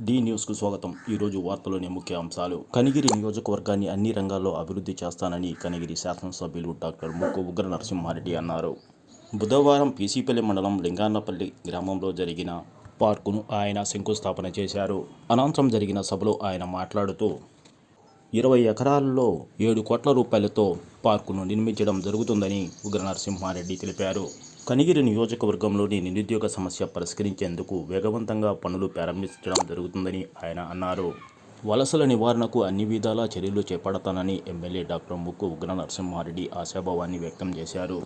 D న్యూస్కు స్వాగతం. ఈరోజు వార్తలోని ముఖ్య అంశాలు. కనిగిరి నియోజకవర్గాన్ని అన్ని రంగాల్లో అభివృద్ధి చేస్తానని కనిగిరి శాసనసభ్యులు డాక్టర్ ముక్కు ఉగ్ర నరసింహారెడ్డి అన్నారు. బుధవారం పీసీపల్లి మండలం లింగాన్నపల్లి గ్రామంలో జరిగిన పార్కును ఆయన శంకుస్థాపన చేశారు. అనంతరం జరిగిన సభలో ఆయన మాట్లాడుతూ ఇరవై ఎకరాల్లో ఏడు కోట్ల రూపాయలతో పార్కును నిర్మించడం జరుగుతుందని ఉగ్ర నరసింహారెడ్డి తెలిపారు. కనిగిరి నియోజకవర్గంలోని నిరుద్యోగ సమస్య పరిష్కరించేందుకు వేగవంతంగా పనులు ప్రారంభించడం జరుగుతుందని ఆయన అన్నారు. వలసల నివారణకు అన్ని విధాలా చర్యలు చేపడతానని ఎమ్మెల్యే డాక్టర్ ముక్కు ఉగ్ర నరసింహారెడ్డి ఆశాభావాన్ని వ్యక్తం చేశారు.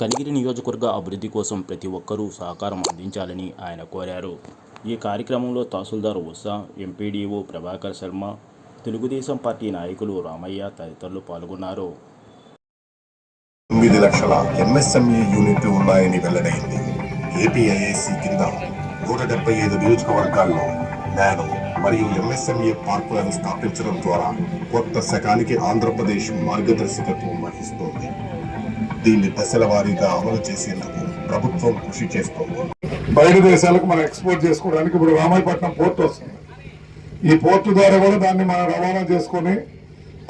కనిగిరి నియోజకవర్గ అభివృద్ధి కోసం ప్రతి ఒక్కరూ సహకారం అందించాలని ఆయన కోరారు. ఈ కార్యక్రమంలో తహసీల్దార్ ఉషా ఎంపీడీఓ ప్రభాకర్ శర్మ తెలుగుదేశం పార్టీ నాయకులు రామయ్య తదితరులు పాల్గొన్నారు. తొమ్మిది లక్షల ఎంఎస్ఎంఈ యూనిట్లు ఉన్నాయని వెల్లడైంది. ఏపీఐఏసీ కింద నూట డెబ్బై ఐదు నియోజకవర్గాల్లో నానో మరియు ఎంఎస్ఎంఈ పార్కులను స్థాపించడం ద్వారా కొత్త శకానికి ఆంధ్రప్రదేశ్ మార్గదర్శకత్వం వహిస్తోంది. దీన్ని దశల వారీగా అమలు చేసేందుకు ప్రభుత్వం కృషి చేస్తోంది. బయట దేశాలకు మనం ఎక్స్పోర్ట్ చేసుకోవడానికి ఇప్పుడు రామాయపట్నం పోర్ట్ వస్తుంది. ఈ పోర్టు ద్వారా కూడా దాన్ని మనం రవాణా చేసుకొని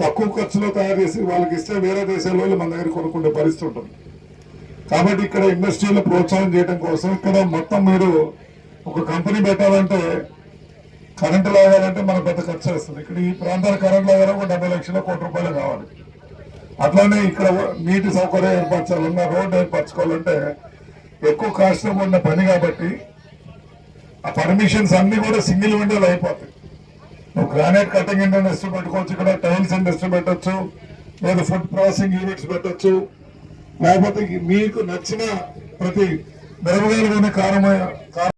తక్కువ ఖర్చులో తయారు చేసి వాళ్ళకి ఇస్తే వేరే దేశాల వాళ్ళు మన దగ్గర కొనుక్కునే పరిస్థితి ఉంటుంది. కాబట్టి ఇక్కడ ఇండస్ట్రీలో ప్రోత్సాహం చేయడం కోసం ఇక్కడ మొత్తం మీరు ఒక కంపెనీ పెట్టాలంటే కరెంటు లాగాలంటే మనకు పెద్ద ఖర్చు వస్తుంది. ఇక్కడ ఈ ప్రాంతాల కరెంట్ లాగా ఒక డెబ్బై లక్షల కోటి రూపాయలు కావాలి. అట్లానే ఇక్కడ నీటి సౌకర్యం ఏర్పరచాలన్నా రోడ్డు ఏర్పరచుకోవాలంటే ఎక్కువ కాస్ట్ ఉన్న పని కాబట్టి ఆ పర్మిషన్స్ అన్ని కూడా సింగిల్ విండోలు అయిపోతాయి. నువ్వు గ్రానైట్ కటింగ్ ఇండస్ట్రీ పెట్టుకోవచ్చు ఇక్కడ టైల్స్ ఇండస్ట్రీ పెట్టొచ్చు లేదా ఫుడ్ ప్రాసెసింగ్ యూనిట్స్ పెట్టొచ్చు. లేకపోతే మీకు నచ్చిన ప్రతి మిరపకాయలు కారమైన